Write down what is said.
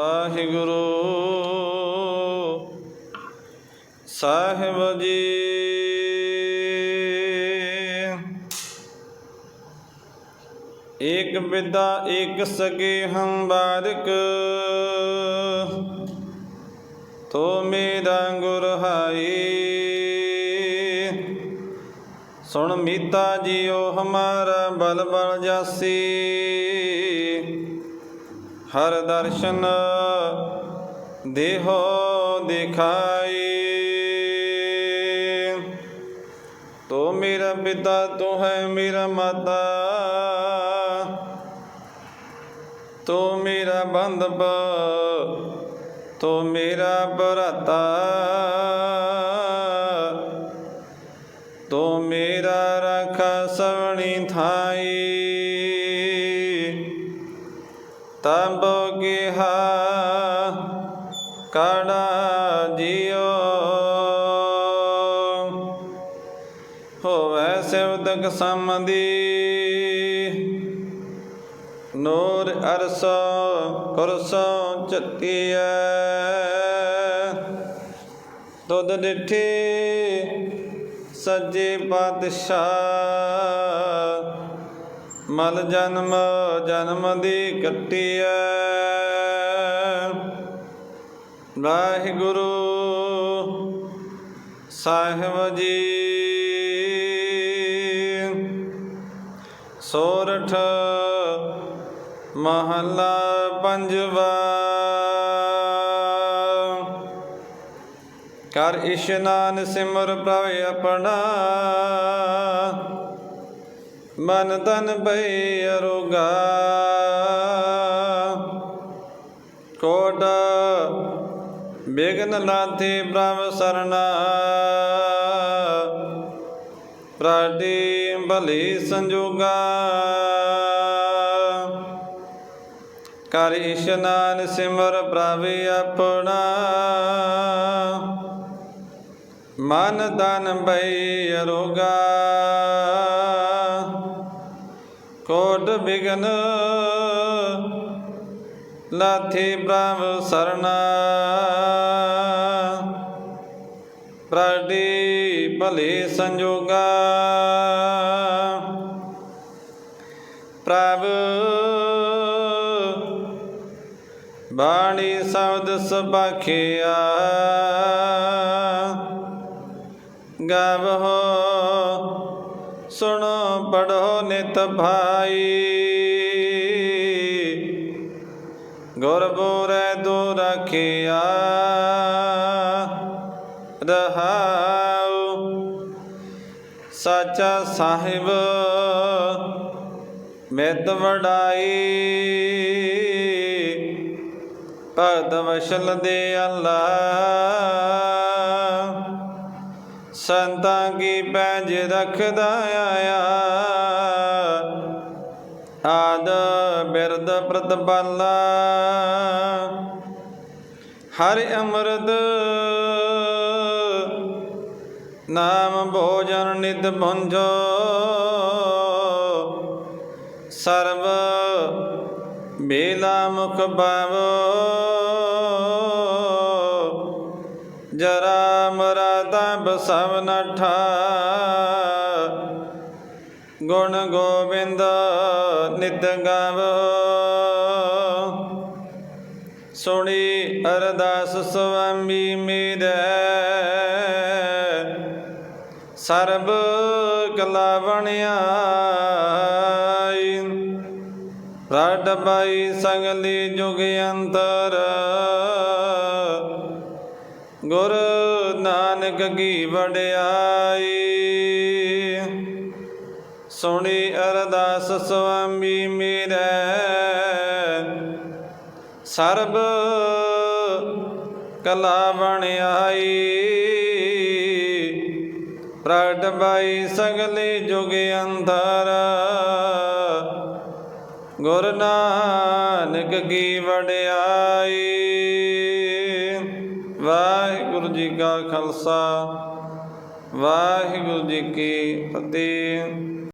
ਵਾਹਿਗੁਰੂ। ਸਾਹਿਬ ਜੀ। ਏਕ ਵਿਦਾ ਏਕ ਸਕੇ ਹਮ ਬਾਰਿਕ। ਤੋ ਮੇਰਾ ਗੁਰ ਹਾਈ ਸੁਣ ਮੀਤਾ ਜੀਓ ਹਮਾਰਾ ਬਲ ਬਲ ਜਾਸੀ। ਹਰ ਦਰਸ਼ਨ ਦੇਹੋ ਦਿਖਾਈ। ਤੋ ਮੇਰਾ ਪਿਤਾ, ਤੋ ਹੈ ਮੇਰਾ ਮਾਤਾ। ਤੋ ਮੇਰਾ ਬੰਧਪ, ਤੋ ਮੇਰਾ ਭਰਾਤਾ ਤੋ ਮੇਰਾ ਰਾਖਾ ਸਵਣੀ ਥਾਈ। ਤਬ ਕਿਹਾ ਕੜਾ ਜਿਉ। ਹੋਵੈ ਸਿਵਦਕ ਸਮਦੀ ਨੂਰ ਅਰਸ ਕੁਰਸ ਚਤੀਐ। ਤੁਧ ਡਿਠੇ ਸੱਜੇ ਪਾਤਸ਼ਾਹ ਮਲ ਜਨਮ ਜਨਮ ਦੀ ਕੱਟੀਐ। ਵਾਹਿਗੁਰੂ ਸਾਹਿਬ ਜੀ। ਸੋਰਠ ਮਹੱਲਾ ਪੰਜਵਾ। ਕਰ ਇਸ਼ਨਾਨ ਸਿਮਰ ਪ੍ਰਭ ਆਪਣਾ। ਮਨ ਤਨ ਭਈ ਅਰੋਗਾ। ਕੋਟ ਬਿਗਨ ਲਾਥੇ ਪ੍ਰਭ ਸਰਨਾ ਪ੍ਰਾਡੀ ਭਲੀ ਸੰਜੋਗਾ। ਕਰ ਇਸ਼ਨਾਨ ਸਿਮਰ ਪ੍ਰਭ ਆਪਣਾ। ਮਨ ਤਨ ਭਈ ਅਰੋਗਾ। ਕੋਟ ਬਿਗਨ ਲਾਥੀ ਪ੍ਰਭ ਸਰਨਾ। ਪ੍ਰਾਡੀ ਭਲੇ ਸੰਜੋਗਾ। ਪ੍ਰਭ ਬਾਣੀ ਸ਼ਬਦ ਸਬਾਖਿਆ ਗਾਵੋ, ਸੁਣੋ ਪੜੋ ਨਿਤ ਭਾਈ। ਗੁਰ ਬੋਰੇ ਦੋ ਰਖਿਆ, ਰਹਾਉ ਸਾਚਾ ਸਾਹਿਬ ਮਿਤ ਵਡਾਈ। ਭਗਤ ਵਸ਼ਲ ਦੇ ਅੱਲਾ, ਸੰਤਾਂ ਕੀ ਪੈਜ ਰਖਦਾ ਆਇਆ। ਆਦ ਬਿਰਦ ਪ੍ਰਤਪਾਲਾ। ਹਰਿ ਅੰਮ੍ਰਿਤ ਨਾਮ ਭੋਜਨ ਨਿਤ ਭੰਜੋ ਸਰਬ ਬੇਲਾ ਮੁਖ ਪਾਵੋ ਜਰਾ ਮਰਾ ਤਬ ਸਭ ਨਠਾ। ਗੁਣ ਗੋਬਿੰਦ ਨਿਤ ਗਾਵੋ। ਸੁਣੀ ਅਰਦਾਸ ਸੁਆਮੀ ਮੇਰੇ ਸਰਬ ਕਲਾ ਬਣਿਆਈ ਰਟ ਬਾਈ ਸਗਲੀ ਜੁਗ ਅੰਤਰ। ਗੁਰ ਨਾਨਕ ਕੀ ਵਡਿਆਈ। ਸੁਣੀ ਅਰਦਾਸ ਸੁਆਮੀ ਮੇਰੇ। ਸਰਬ ਕਲਾ ਬਣਾਈ ਪ੍ਰਗਟ ਬਾਈ ਸਗਲੇ ਜੁਗ ਅੰਦਰ। ਗੁਰ ਨਾਨਕ ਕੀ ਵਡਿਆਈ। ਵਾਹਿਗੁਰੂ ਜੀ ਕਾ ਖਾਲਸਾ। ਵਾਹਿਗੁਰੂ ਜੀ ਕੀ ਫਤਿਹ।